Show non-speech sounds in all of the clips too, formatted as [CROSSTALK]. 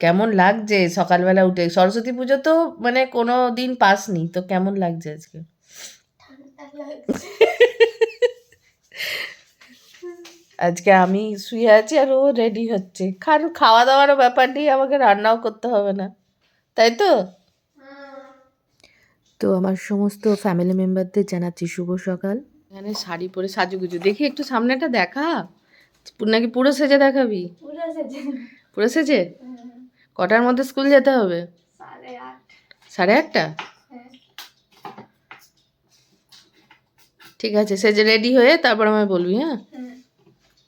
কেমন লাগছে সকালবেলা উঠে? সরস্বতী পুজো তো মানে কোনো দিন পাসনি তো কেমন লাগছে আজকে? আজকে আমি শুয়ে আছি আর ও রেডি হচ্ছে। কারণ খাওয়া দাওয়ারও ব্যাপার নেই আমাকে রান্নাও করতে হবে না। তাই তো? তো আমার সমস্ত ফ্যামিলি মেম্বারদের জানাচ্ছি শুভ সকাল। এখানে শাড়ি পরে সাজুগুজু। দেখি একটু সামনেটা দেখা। নাকি পুরো সেজে দেখাবি? পুরো সেজে। পুরো সেজে? কটার মধ্যে স্কুল যেতে হবে? সাড়ে আটটা? হ্যাঁ। ঠিক আছে সেজে রেডি হয়ে তারপর আমায় বলবি হ্যাঁ।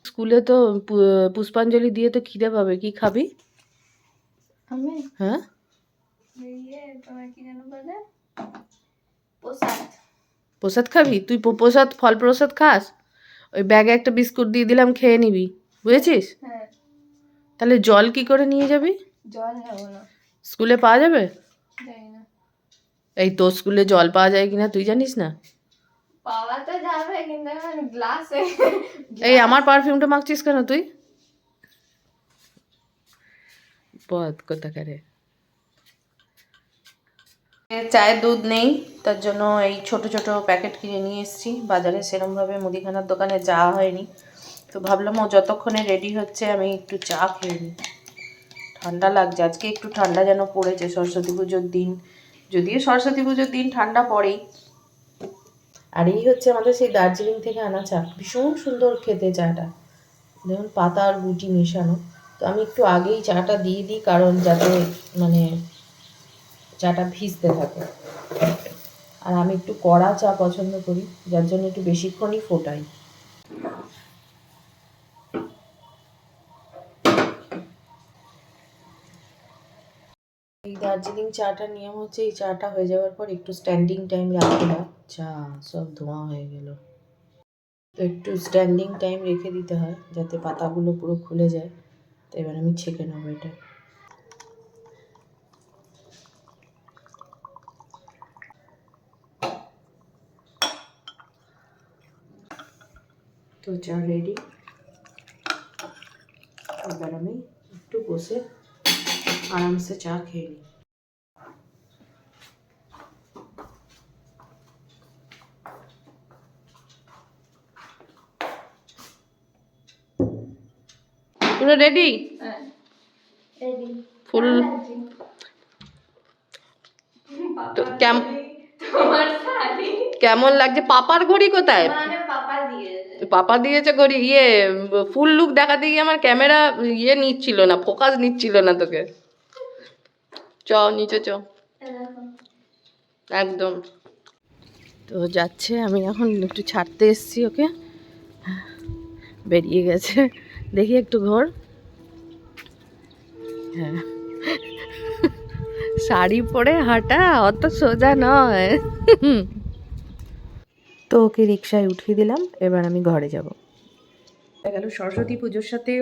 স্কুলে তো পুষ্পাঞ্জলি দিয়ে তো খিদে পাবে কি খাবি? আমি? হ্যাঁ? ইয়ে প্রসাদ। খাবি? তুই প্রসাদ ফল প্রসাদ খাস? ওই ব্যাগে একটা বিস্কুট দিয়ে দিলাম খেয়ে নিবি। বুঝেছিস? হ্যাঁ। তাহলে জল কি করে নিয়ে যাবি? জল না। স্কুলে পাওয়া যাবে? এই তোর স্কুলে জল পাওয়া যায় কিনা তুই জানিস না? পাওয়া তো যাবে কিন্তু গ্লাসে এই আমার পারফিউমটা মাখছিস কেন তুই? বদ কোথাকারে? চায়ের দুধ নেই তার জন্য এই ছোট ছোট প্যাকেট কিনে নিয়ে এসেছি। বাজারে সেরমভাবে মুদিখানার দোকানে যাওয়া হয়নি। তো ভাবলাম ও যতক্ষণে রেডি হচ্ছে আমি একটু চা খেয়ে নিই। ঠান্ডা লাগছে আজকে একটু ঠান্ডা যেন পড়েছে সরস্বতী পুজোর দিন। যদিও সরস্বতী পুজোর দিন ঠান্ডা পড়েই আর এই হচ্ছে আমাদের সেই দার্জিলিং থেকে আনা চা। ভীষণ সুন্দর খেতে চাটা। দেখুন পাতা আর গুটি মেশানো। তো আমি একটু আগেই চাটা দিয়ে দিই, কারণ যাতে মানে চাটা ভিজতে থাকে। আর আমি একটু কড়া চা পছন্দ করি, যার জন্য একটু বেশিক্ষণই ফোটাই। দার্জিলিং চাটার নিয়ম হচ্ছে এই চাটা হয়ে যাওয়ার পর একটু স্ট্যান্ডিং টাইম রাখতে হয়। চা সব ধোঁয়া হয়ে গেল। তো একটু স্ট্যান্ডিং টাইম রেখে দিতে হয়, যাতে পাতাগুলো পুরো খুলে যায়। তো এবার আমি ছেঁকে নেব এটা। তো চা রেডি এবার আমি একটু বসে আরামসে চা খেয়ে নিই। পুরো রেডি হ্যাঁ। রেডি ফুল তো কেমন লাগছে? পাপার ঘড়ি কোথায়? মানে পাপা দিয়েছে। ঘড়ি ইয়ে ফুল লুক দেখাতে গিয়ে আমার ক্যামেরা ইয়ে নিচ্ছিল না ফোকাস নিচ্ছিল না তোকে। চ নিচে চ। একদম। তো যাচ্ছে আমি এখন একটু ছাড়তে এসেছি ওকে। বেরিয়ে গেছে। দেখি একটু ঘর। হ্যাঁ। শাড়ি পরে হাঁটা অত সোজা নয়। তো ওকে রিক্সায় উঠিয়ে দিলাম এবার আমি ঘরে যাব। গেল সরস্বতী পুজোর সাথে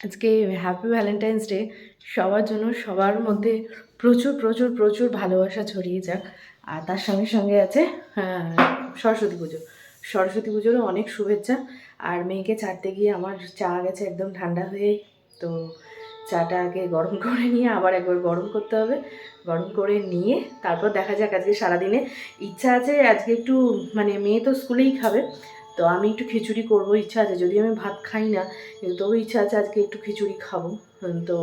আজকে হ্যাপি ভ্যালেন্টাইন্স ডে সবার জন্য সবার মধ্যে প্রচুর প্রচুর প্রচুর ভালোবাসা ছড়িয়ে যাক। আর তার সঙ্গে সঙ্গে আছে হ্যাঁ, সরস্বতী পুজো। সরস্বতী পুজোরও অনেক শুভেচ্ছা। আর মেয়েকে ছাড়তে গিয়ে আমার চা গেছে একদম ঠান্ডা হয়ে। তো চাটা আগে গরম করে নিয়ে আবার একবার গরম করতে হবে। গরম করে নিয়ে তারপর দেখা যাক আজকে সারাদিনে। ইচ্ছা আছে আজকে একটু মানে মেয়ে তো স্কুলেই খাবে। তো আমি একটু খিচুড়ি করব, ইচ্ছা আছে। যদি আমি ভাত খাই না, কিন্তু তবু ইচ্ছা আছে আজকে একটু খিচুড়ি খাব। তো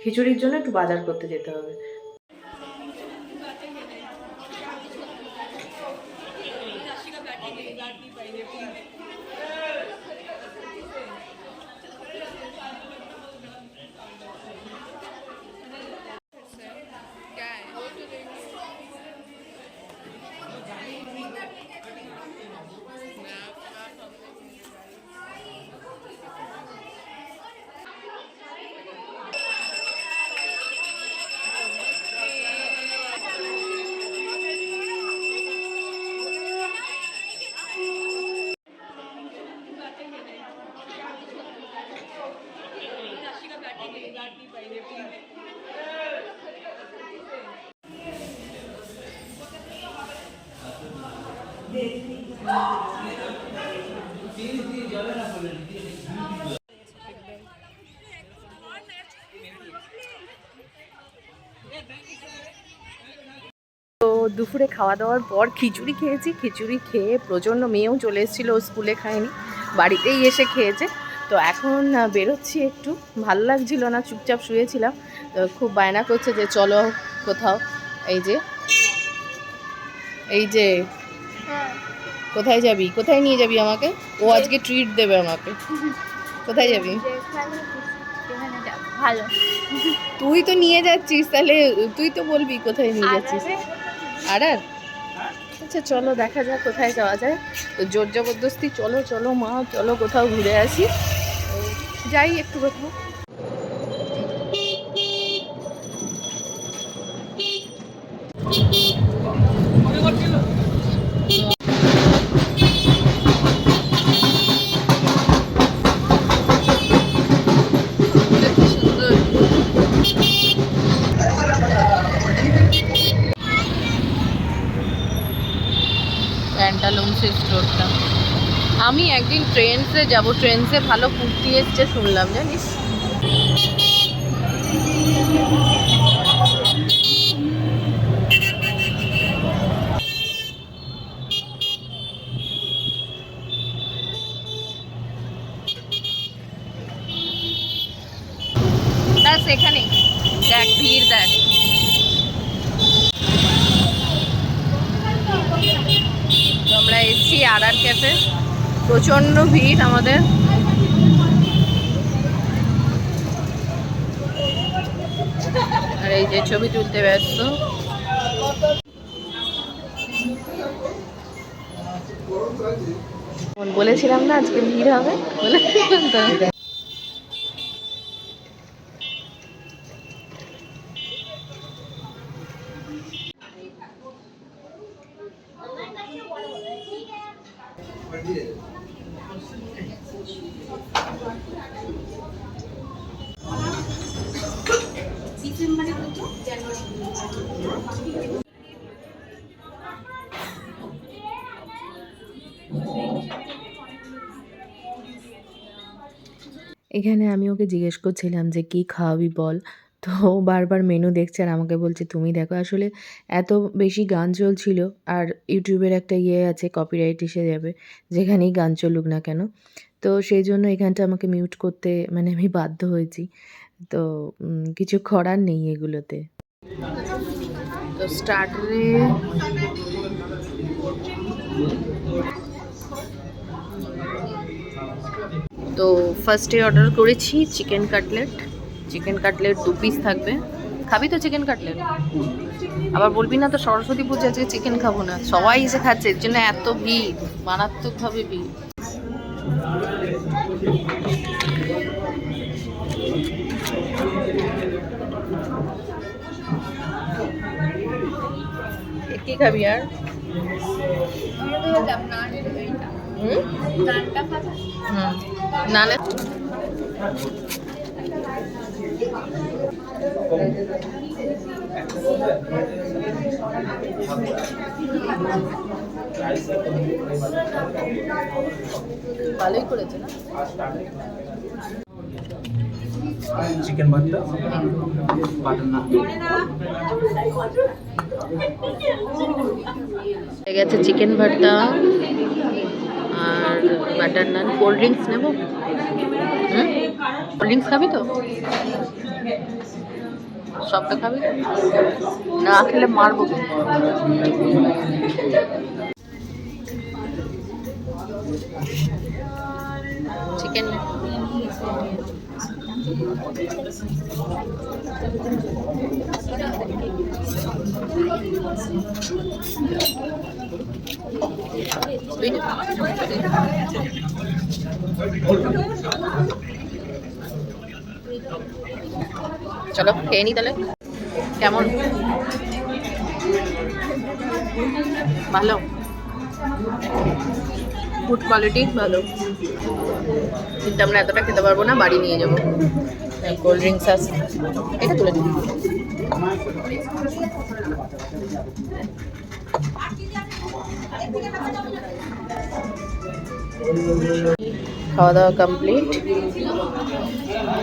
খিচুড়ির জন্য একটু বাজার করতে যেতে হবে। দুপুরে খাওয়া দাওয়ার পর খিচুড়ি খেয়েছি। খিচুড়ি খেয়ে প্রচণ্ড মেয়েও চলে এসেছিল স্কুলে খায়নি, বাড়িতেই এসে খেয়েছে। তো এখন বেরোচ্ছি একটু। ভালো লাগছিল না, চুপচাপ শুয়েছিলাম। তো খুব বায়না করছে যে চলো কোথাও, এই যে এই যে কোথায় যাবি? কোথায় নিয়ে যাবি আমাকে? ও আজকে ট্রিট দেবে আমাকে। কোথায় যাবি? ভালো। তুই তো নিয়ে যাচ্ছিস তাহলে তুই তো বলবি কোথায় নিয়ে যাচ্ছিস। আর আর? আচ্ছা চলো দেখা যাক কোথায় যাওয়া যায়। তো জোর জবরদস্তি চলো চলো মা চলো কোথাও ঘুরে আসি। যাই একটু কোথাও। ট্রেন্সে যাব। ট্রেন্সে ভালো কুর্তি এসছে শুনলাম জানিস ব্যাস এখানেই দেখ ভিড় দেখ তো আমরা এসছি আর আর ক্যাফে প্রচণ্ড ভিড় আমাদের আর এই যে ছবি তুলতে ব্যস্ত। বলেছিলাম না আজকে ভিড় হবে বলেছিলাম তো এখানে আমি ওকে জিজ্ঞেস করছিলাম যে, কি খাওয়াবি বল? তো বারবার মেনু দেখছে আর আমাকে বলছে, তুমি দেখো, আসলে এত বেশি গান চলছিল আর ইউটিউবের একটা ইয়ে আছে কপিরাইট এসে যাবে, যেখানেই গান চলুক না কেন? তো সেই জন্য এখানটা আমাকে মিউট করতে মানে আমি বাধ্য হয়েছি। তো কিছু করার নেই এগুলোতে। তো স্টার্টারে তো ফার্স্টে অর্ডার করেছি চিকেন কাটলেট চিকেন কাটলেট দু পিস থাকবে। খাবি তো চিকেন কাটলেট আবার বলবি না তো সরস্বতী পুজো আজকে চিকেন খাব না। সবাই এসে খাচ্ছে, এর জন্য এত ভিড়, মারাত্মকভাবে ভিড়। খাবি আর? হুম? হুম। নানে ভালোই করেছে না? চিকেন ভর্তা বাটার নান গেছে চিকেন ভর্তা আর বাটার নান। কোল্ড ড্রিঙ্কস নেব? কোল্ড ড্রিঙ্কস খাবি তো? সবটা খাবি না খেলে মারবো চিকেন। চলো খেয়ে নি তাহলে। কেমন? ভালো? ফুড কোয়ালিটি ভালো। কিন্তু আমরা এতটা খেতে পারব না বাড়ি নিয়ে যাব। কোল্ড ড্রিঙ্কস আছে। এটা তুলে দিন। খাওয়া দাওয়া কমপ্লিট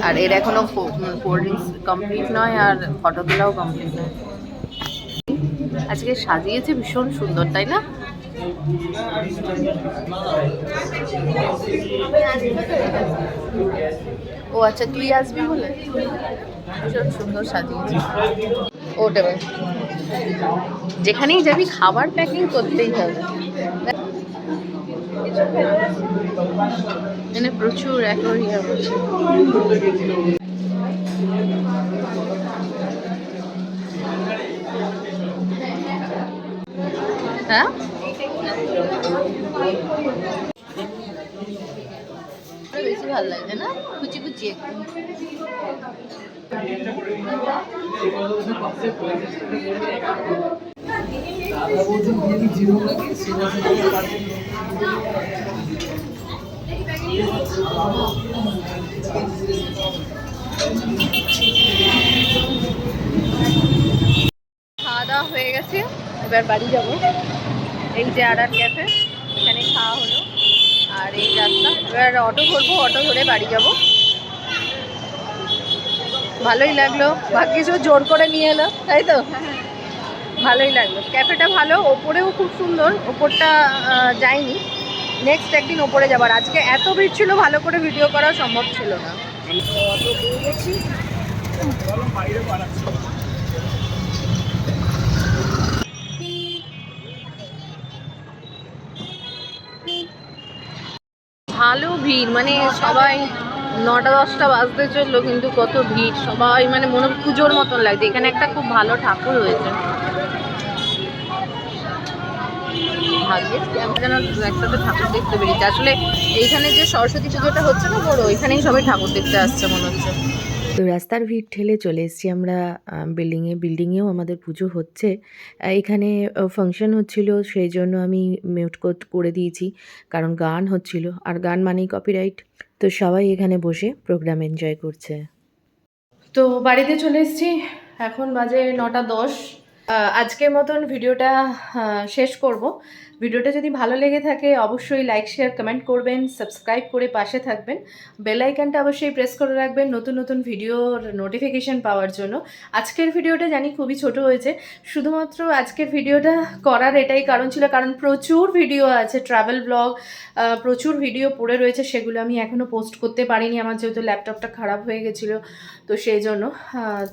আর এর এখনও কোল্ড ড্রিঙ্কস কমপ্লিট নয় আর ফটো তোলাও কমপ্লিট নয়। আজকে সাজিয়েছে ভীষণ সুন্দর তাই না? ও আচ্ছা তুই আসবি বলে? ভীষণ সুন্দর সাজিয়েছে। এবার। যেখানেই যাবি, খাবার প্যাকিং করতেই হবে। এখানে প্রচুর অ্যাকোরিয়াম হ্যাঁ? বেশি ভালো লাগছে না? কুচি কুচি খাওয়া দাওয়া হয়ে গেছে এবার বাড়ি যাব। এই যে আর ক্যাফে, এখানে খাওয়া হলো। আর এই রাস্তা, এবার অটো ধরবো অটো ধরে বাড়ি যাব। ভালোই লাগল। ভাগ্যিস ও জোর করে নিয়ে এলো, তাই তো? ভালোই লাগল। ক্যাফেটা ভালো, ওপরেও খুব সুন্দর, ওপরটা যায়নি নেক্সট একদিন ওপরে যাবার। আজকে এত ভিড় ছিল, ভালো করে ভিডিও করা সম্ভব ছিল না। ভিড় মানে সবাই নটা দশটা বাজতে চলল, কিন্তু কত ভিড়। সবাই মানে মনে পুজোর মতন লাগছে। এখানে একটা খুব ভালো ঠাকুর হয়েছে কি যেন একসাথে ঠাকুর দেখতে পেরেছি আসলে এইখানে যে সরস্বতী পুজোটা হচ্ছে না বড় এখানেই সবাই ঠাকুর দেখতে আসছে মনে হচ্ছে। তো রাস্তার ভিড় ঠেলে চলে এসেছি আমরা বিল্ডিংয়ে বিল্ডিংয়েও আমাদের পুজো হচ্ছে। এখানে ফাংশন হচ্ছিল, সেই জন্য আমি মিউট করে দিয়েছি, কারণ গান হচ্ছিল। আর গান মানেই কপিরাইট তো সবাই এখানে বসে প্রোগ্রাম এনজয় করছে। তো বাড়িতে চলে এসেছি। এখন বাজে নটা দশ। আজকের মতন ভিডিওটা শেষ করব। ভিডিওটা যদি ভালো লেগে থাকে, অবশ্যই লাইক শেয়ার কমেন্ট করবেন সাবস্ক্রাইব করে পাশে থাকবেন। বেলাইকানটা অবশ্যই প্রেস করে রাখবেন নতুন নতুন ভিডিওর নোটিফিকেশন পাওয়ার জন্য। আজকের ভিডিওটা জানি খুবই ছোট হয়েছে, শুধুমাত্র আজকের ভিডিওটা করার এটাই কারণ ছিল, কারণ প্রচুর ভিডিও আছে ট্রাভেল ব্লগ প্রচুর ভিডিও পড়ে রয়েছে, সেগুলো আমি এখনও পোস্ট করতে পারিনি, আমার যেহেতু ল্যাপটপটা খারাপ হয়ে গেছিল, তো সেই জন্য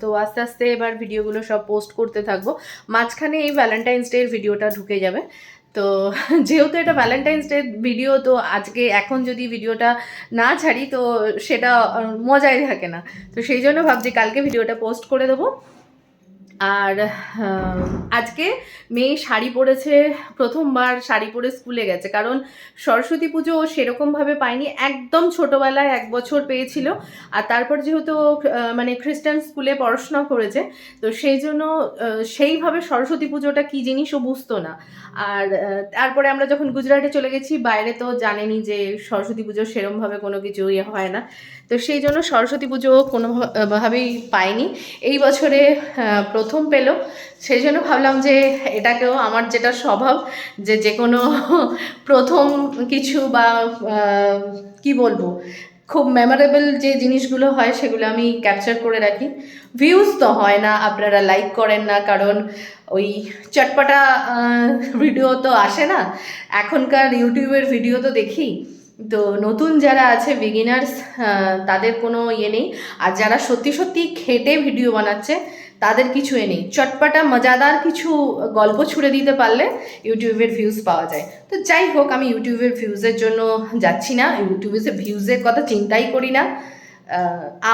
তো আস্তে আস্তে এবার ভিডিওগুলো সব পোস্ট করতে থাকব। মাঝখানে এই ভ্যালেন্টাইন্স ডের ভিডিওটা ঢুকে যাবে। তো যেহেতু এটা ভ্যালেন্টাইন্স ডে ভিডিও তো আজকে এখন যদি ভিডিওটা না ছাড়ি, তো সেটা মজাই থাকে না। তো সেই জন্য ভাবছি কালকে ভিডিওটা পোস্ট করে দেবো। আর আজকে মেয়ে শাড়ি পরেছে প্রথমবার শাড়ি পরে স্কুলে গেছে। কারণ সরস্বতী পুজো ও সেরকমভাবে পায়নি একদম ছোটোবেলায় এক বছর পেয়েছিল। আর তারপর যেহেতু মানে খ্রিস্টান স্কুলে পড়াশোনা করেছে তো সেই জন্য সেইভাবে সরস্বতী পুজোটা কী জিনিসও বুঝতো না। আর তারপরে আমরা যখন গুজরাটে চলে গেছি বাইরে তো জানেনি যে সরস্বতী পুজো সেরমভাবে কোনো কিছু ইয়ে হয় না। তো সেই জন্য সরস্বতী পুজো কোনোভাবেই পায়নি। এই বছরে আহ, প্রথম পেল। সেই জন্য ভাবলাম যে এটাকেও আমার যেটা স্বভাব, যে যে কোনো [LAUGHS] প্রথম কিছু বা কি বলব, খুব মেমোরেবল যে জিনিসগুলো হয় সেগুলো আমি ক্যাপচার করে রাখি। ভিউজ তো হয় না, আপনারা লাইক করেন না, কারণ ওই চটপটা ভিডিও তো আসে না। এখনকার ইউটিউবের ভিডিও তো দেখি। তো নতুন যারা আছে বিগিনার্স তাদের কোনো ইয়ে নেই। আর যারা সত্যি সত্যি খেটে ভিডিও বানাচ্ছে তাদের কিছু এ নেই। চটপটা, মজাদার কিছু গল্প ছুড়ে দিতে পারলে ইউটিউবের ভিউজ পাওয়া যায়। তো যাই হোক, আমি ইউটিউবের ভিউজের জন্য যাচ্ছি না। ইউটিউবে ভিউজের কথা চিন্তাই করি না।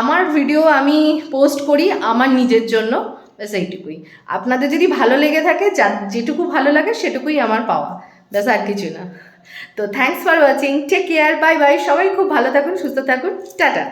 আমার ভিডিও আমি পোস্ট করি আমার নিজের জন্য, ব্যাস এইটুকুই। আপনাদের যদি ভালো লেগে থাকে, যা, যেটুকু ভালো লাগে সেটুকুই আমার পাওয়া। ব্যাস আর কিছু না। তো thanks for watching take care bye bye সবাই খুব ভালো থাকুন, সুস্থ থাকুন। টাটা।